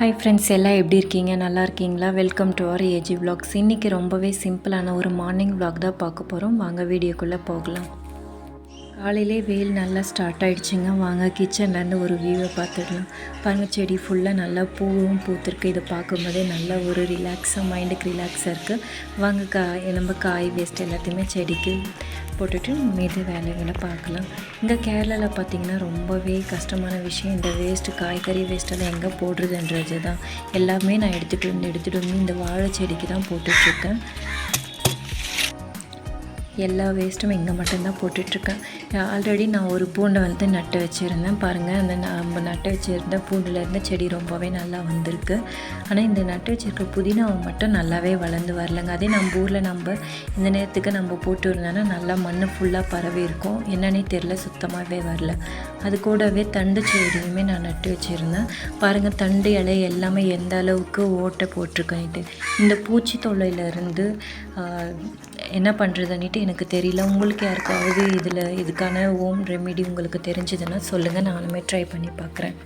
Hi friends எல்லாம் எப்படி இருக்கீங்க? நல்லா இருக்கீங்களா? Welcome to our A G vlogs. இன்றைக்கி ரொம்பவே சிம்பிளான ஒரு மார்னிங் vlog தான் பார்க்க போகிறோம் வாங்க வீடியோக்குள்ளே போகலாம். காலையிலே வெயில் நல்லா ஸ்டார்ட் ஆகிடுச்சிங்க வாங்க கிச்சன்லேருந்து ஒரு வியூவை பார்த்துடலாம். பாருங்க செடி ஃபுல்லாக நல்லா பூவும் பூத்திருக்கு. இதை பார்க்கும்போதே நல்ல ஒரு ரிலாக்ஸாக மைண்டுக்கு ரிலாக்ஸாக இருக்குது வாங்க கா நம்ம காய் வேஸ்ட் எல்லாத்தையுமே செடிக்கு போட்டுட்டு மீது வேலைகளை பார்க்கலாம். இங்கே கேரளாவில் பார்த்திங்கன்னா ரொம்பவே கஷ்டமான விஷயம். இந்த வேஸ்ட்டு காய்கறி வேஸ்ட்டெல்லாம் எங்கே போடுறதுன்றது தான் எல்லாமே நான் எடுத்துகிட்டு வந்து எடுத்துகிட்டு வந்து இந்த வாழை செடிக்கு தான் போட்டுட்ருக்கேன் எல்லா வேஸ்ட்டும் இங்கே மட்டும்தான் போட்டுட்ருக்கேன். ஆல்ரெடி நான் ஒரு பூண்டை வந்து நட்டு வச்சுருந்தேன். பாருங்கள் அந்த நம்ம நட்டு வச்சுருந்த பூண்டுலேருந்து செடி ரொம்பவே நல்லா வந்திருக்கு. ஆனால் இந்த நட்டு வச்சுருக்க புதினாவை மட்டும் நல்லாவே வளர்ந்து வரலங்க. அதே நம்ம ஊரில் நம்ம இந்த நேரத்துக்கு நம்ம போட்டு இருந்தோன்னா நல்லா மண் ஃபுல்லாக பரவி இருக்கும். என்னன்னே தெரில சுத்தமாகவே வரல. அது கூடவே தண்டு செடியுமே நான் நட்டு வச்சுருந்தேன். பாருங்கள் தண்டு இலை எல்லாமே எந்த அளவுக்கு ஓட்டை போட்டிருக்கேன்ட்டு. இந்த பூச்சி தொல்லையிலேருந்து என்ன பண்ணுறதுன்னுட்டு எனக்கு தெரியல. உங்களுக்கு யாருக்காவது இதில் இதுக்கான ஹோம் ரெமிடி உங்களுக்கு தெரிஞ்சதுன்னா சொல்லுங்கள் நானுமே ட்ரை பண்ணி பார்க்குறேன்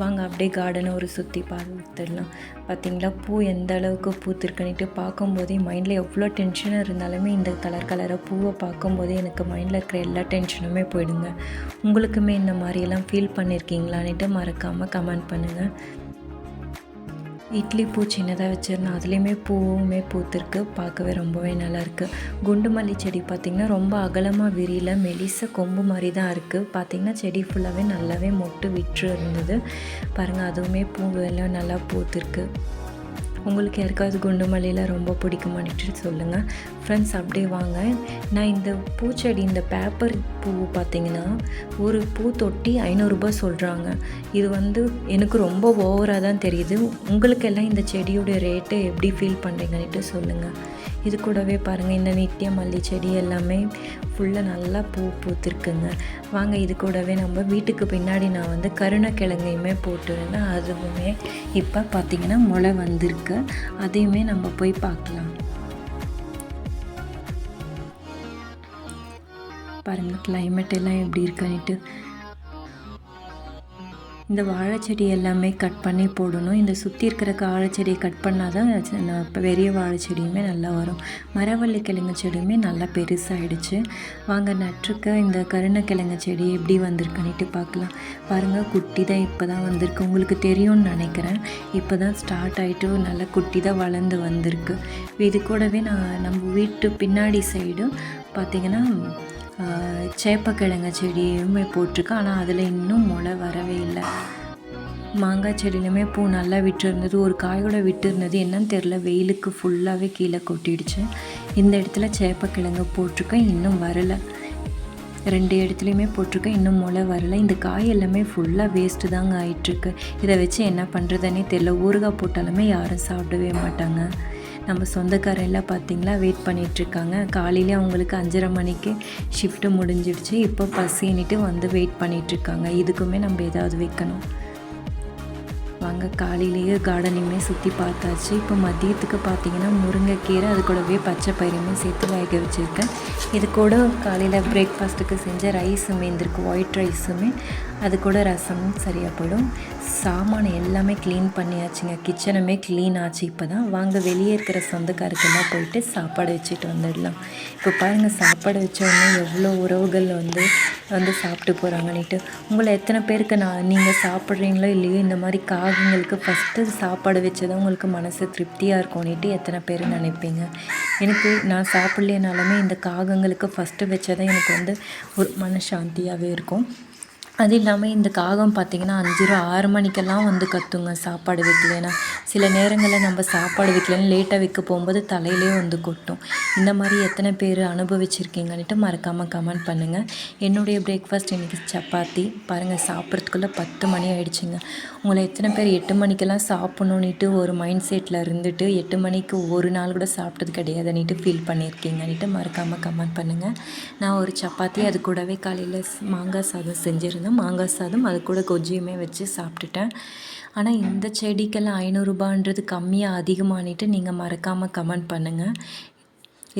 வாங்க அப்படியே கார்டனை ஒரு சுற்றி பார்த்துடலாம். பார்த்தீங்களா பூ எந்த அளவுக்கு பூத்திருக்குன்னுட்டு பார்க்கும்போதே மைண்டில் எவ்வளோ டென்ஷனாக இருந்தாலுமே இந்த கலர் கலராக பூவை பார்க்கும்போதே எனக்கு மைண்டில் இருக்கிற எல்லா டென்ஷனுமே போயிடுங்க. உங்களுக்குமே இந்த மாதிரியெல்லாம் ஃபீல் பண்ணியிருக்கீங்களான்ட்டு மறக்காமல் கமெண்ட் பண்ணுங்கள் இட்லி பூ சின்னதாக வச்சுருந்தேன். அதுலேயுமே பூவுமே பூத்துருக்கு. பார்க்கவே ரொம்பவே நல்லாயிருக்கு. குண்டு மல்லி செடி பார்த்திங்கன்னா ரொம்ப அகலமாக விரியல. மெலிச கொம்பு மாதிரி தான் இருக்குது பார்த்திங்கன்னா செடி ஃபுல்லாகவே நல்லாவே மொட்டு விற்று இருந்தது பாருங்கள் அதுவுமே பூ எல்லாம் நல்லா பூத்துருக்கு. உங்களுக்கு யாருக்காவது குண்டு மல்லியில் ரொம்ப பிடிக்குமானிட்டு சொல்லுங்கள் ஃப்ரெண்ட்ஸ் அப்படியே வாங்க. நான் இந்த பூச்செடி இந்த பேப்பர் பூ பார்த்தீங்கன்னா ஒரு பூ தொட்டி ஐநூறுரூபா சொல்கிறாங்க இது வந்து எனக்கு ரொம்ப ஓவராக தான் தெரியுது. உங்களுக்கெல்லாம் இந்த செடியோட ரேட்டு எப்படி ஃபீல் பண்ணுறீங்கன்னுட்டு சொல்லுங்கள் இது கூடவே பாருங்கள் இந்த நித்திய மல்லி செடி எல்லாமே ஃபுல்லாக நல்லா பூ பூத்திருக்குங்க. வாங்க இது கூடவே நம்ம வீட்டுக்கு பின்னாடி நான் வந்து கருணக்கிழங்கையுமே போட்டுருந்தேன். அதுவுமே இப்போ பார்த்திங்கன்னா முளை வந்திருக்கு. அதையுமே நம்ம போய் பார்க்கலாம். பாருங்கள் கிளைமேட் எல்லாம் எப்படி இருக்கான்ட்டு இந்த வாழைச்செடி எல்லாமே கட் பண்ணி போடணும். இந்த சுற்றி இருக்கிற வாழைச்செடியை கட் பண்ணால் தான் இப்போ பெரிய வாழைச்செடியுமே நல்லா வரும். மரவள்ளி கிழங்கு செடியுமே நல்லா பெருசாகிடுச்சு வாங்க நட்டுருக்க இந்த கருணக்கிழங்கு செடி எப்படி வந்திருக்குன்னுட்டு பார்க்கலாம். பாருங்கள் குட்டி தான் இப்போ தான் வந்திருக்கு. உங்களுக்கு தெரியும்னு நினைக்கிறேன். இப்போ தான் ஸ்டார்ட் ஆகிட்டு நல்லா குட்டி தான் வளர்ந்து வந்திருக்கு. இது கூடவே நான் நம்ம வீட்டு பின்னாடி சைடும் பார்த்திங்கன்னா சேப்பக்கிழங்கு செடியுமே போட்டிருக்கேன் ஆனால் அதில் இன்னும் முளை வரவே இல்லை. மாங்காய் செடியிலுமே பூ நல்லா விட்டு இருந்தது ஒரு காயோட விட்டு இருந்தது என்னன்னு தெரில வெயிலுக்கு ஃபுல்லாகவே கீழே கொட்டிடுச்சு. இந்த இடத்துல சேப்பக்கிழங்கு போட்டிருக்கேன் இன்னும் வரலை. ரெண்டு இடத்துலையுமே போட்டிருக்கேன் இன்னும் முளை வரல. இந்த காய் எல்லாமே ஃபுல்லாக வேஸ்ட்டு தாங்க ஆயிட்டுருக்கு இதை வச்சு என்ன பண்ணுறதுன்னே தெரில ஊறுகாய் போட்டாலுமே யாரும் சாப்பிடவே மாட்டாங்க. நம்ம சொந்தக்காரர் எல்லாம் பார்த்தீங்களா? வெயிட் பண்ணிகிட்ருக்காங்க காலையிலே அவங்களுக்கு அஞ்சரை மணிக்கு ஷிஃப்ட்டு முடிஞ்சிடுச்சு. இப்போ பசின்னுட்டு வந்து வெயிட் பண்ணிகிட்ருக்காங்க இதுக்குமே நம்ம ஏதாவது வைக்கணும். வாங்க காலையிலேயே கார்டனையுமே சுற்றி பார்த்தாச்சு. இப்போ மதியத்துக்கு பார்த்தீங்கன்னா முருங்கைக்கீரை அது கூடவே பச்சை பயிருமே சேர்த்து வேக வச்சுருக்கேன். இது கூட காலையில் பிரேக்ஃபாஸ்ட்டுக்கு செஞ்ச ரைஸுமே இருந்திருக்கு ஒயிட் ரைஸுமே அது கூட ரசமும் சரியாக போயிடும். சாமான் எல்லாமே க்ளீன் பண்ணியாச்சுங்க. கிச்சனுமே க்ளீன் ஆச்சு இப்போ தான் வாங்க வெளியே இருக்கிற சொந்தக்காருக்கெல்லாம் போயிட்டு சாப்பாடு வச்சுட்டு வந்துடலாம். இப்போ பாருங்கள் சாப்பாடு வச்சோடனே எவ்வளோ உறவுகள் வந்து வந்து சாப்பிட்டு போகிறாங்கன்னுட்டு உங்களை எத்தனை பேருக்கு நான் நீங்கள் சாப்பிட்றீங்களோ இல்லையோ இந்த மாதிரி காகம் உங்களுக்கு ஃபஸ்ட்டு சாப்பாடு வச்சதான் உங்களுக்கு மனசு திருப்தியாக இருக்கும்னுட்டு எத்தனை பேர் நினைப்பீங்க? எனக்கு நான் சாப்பிட்லனாலுமே இந்த காகங்களுக்கு ஃபஸ்ட்டு வச்சதான் எனக்கு வந்து ஒரு மனசாந்தியாகவே இருக்கும். அது இல்லாமல் இந்த காகம் பார்த்திங்கன்னா அஞ்சு ரூபா ஆறு மணிக்கெல்லாம் வந்து கத்துங்க சாப்பாடு வைக்கலைன்னா சில நேரங்களில் நம்ம சாப்பாடு வைக்கலன்னு லேட்டாக வைக்க போகும்போது தலையிலே வந்து கொட்டும். இந்த மாதிரி எத்தனை பேர் அனுபவிச்சிருக்கீங்கன்ட்டு மறக்காமல் கமெண்ட் பண்ணுங்கள் என்னுடைய பிரேக்ஃபாஸ்ட் இன்றைக்கி சப்பாத்தி. பாருங்கள் சாப்பிட்றதுக்குள்ளே பத்து மணி ஆயிடுச்சுங்க. உங்களை எத்தனை பேர் எட்டு மணிக்கெல்லாம் சாப்பிட்ணுன்னுட்டு ஒரு மைண்ட் செட்டில் இருந்துட்டு எட்டு மணிக்கு ஒரு நாள் கூட சாப்பிட்டது கிடையாதுன்னுட்டு ஃபீல் பண்ணியிருக்கீங்கன்னுட்டு மறக்காமல் கமெண்ட் பண்ணுங்கள் நான் ஒரு சப்பாத்தி அது கூடவே காலையில் மாங்காய் சாதம் செஞ்சுருந்தேன் மாங்காய் சாதம் அது கூட கொஜ்ஜியுமே வச்சு சாப்பிட்டுட்டேன். ஆனால் இந்த செடிக்கெல்லாம் ஐநூறுரூபான்றது கம்மியாக அதிகமானிட்டு நீங்கள் மறக்காமல் கமெண்ட் பண்ணுங்கள்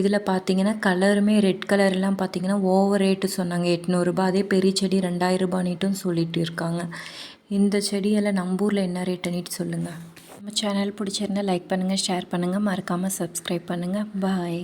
இதில் பார்த்தீங்கன்னா கலருமே ரெட் கலர்லாம் பார்த்தீங்கன்னா ஓவர் ரேட்டு சொன்னாங்க எட்நூறுபா. அதே பெரிய செடி ரெண்டாயிரரூபானிட்டும் சொல்லிட்டு இருக்காங்க. இந்த செடியெல்லாம் நம்ம ஊரில் என்ன ரேட்டுன்னு சொல்லுங்கள் நம்ம சேனல் பிடிச்சிருந்தா லைக் பண்ணுங்கள் ஷேர் பண்ணுங்கள் மறக்காமல் சப்ஸ்கிரைப் பண்ணுங்கள் பாய்